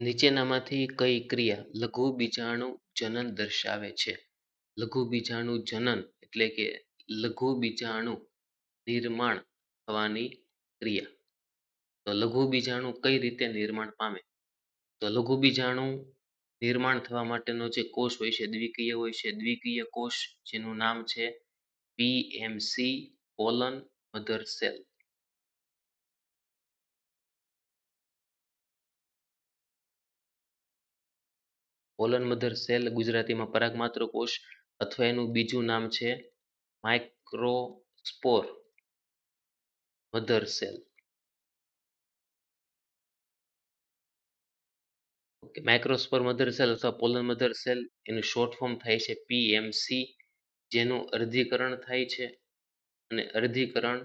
નીચેનામાંથી કઈ ક્રિયા લઘુ બીજાણુ જનન દર્શાવે છે? લઘુ બીજાણુ જનન એટલે કે લઘુ બીજાણુ નિર્માણ થવાની ક્રિયા. તો લઘુ બીજાણુ કઈ રીતે નિર્માણ પામે? તો લઘુ બીજાણુ નિર્માણ થવા માટેનો જે કોષ હોય છે, દ્વિકીય હોય છે, દ્વિકીય કોષ જેનું નામ છે PMC pollen mother cell. Pollen mother cell ગુજરાતીમાં પરાગમાત્ર કોષ અથવા એનું બીજું નામ છે microspore mother cell. Microspore mother cell અથવા પોલન મધર સેલ એનું શોર્ટ ફોર્મ થાય છે પીએમસી જેનું અર્ધીકરણ થાય છે અને અર્ધીકરણ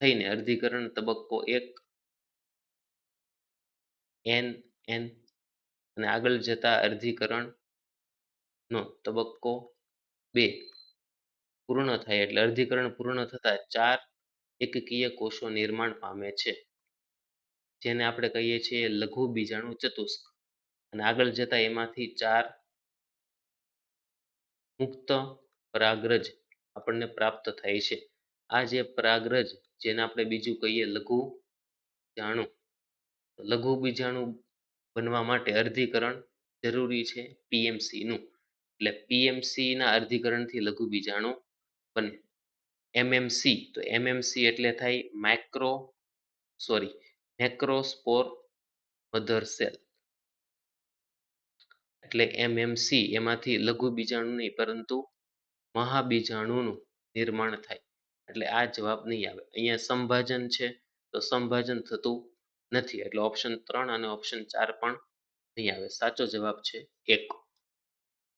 થઈને અર્ધીકરણ તબક્કો એક એન એન અને આગળ જતા અર્ધીકરણ નો તબક્કો બે પૂર્ણ થાય એટલે અર્ધીકરણ પૂર્ણ થતા ચાર એકકીય કોષો નિર્માણ પામે છે. જેને આપણે કહીએ છીએ લઘુ બીજાણુ ચતુષ્ક. અને આગળ જતા એમાંથી ચાર મુક્ત પરાગરજ આપણને પ્રાપ્ત થાય છે. આ જે પરાગરજ, જેને આપણે બીજું કહીએ લઘુ જાણુ લઘુ બીજાણુ બનવા માટે અર્ધીકરણ જરૂરી છે પીએમસી નું. એટલે પીએમસીના અર્ધીકરણથી લઘુ બીજાણુ બને. એમએમસી તો એમએમસી એટલે થાય micro sorry macrospore mother cell એટલે એમએમસી એમાંથી લઘુ બીજાણુ નહીં, પરંતુ મહાબીજાણુનું નિર્માણ થાય. એટલે આ જવાબ નહીં આવે. અહીંયા સંભાજન છે, તો સંભાજન થતું નથી. એટલે ઓપ્શન ત્રણ અને ઓપ્શન ચાર પણ નહીં આવે. સાચો જવાબ છે એક.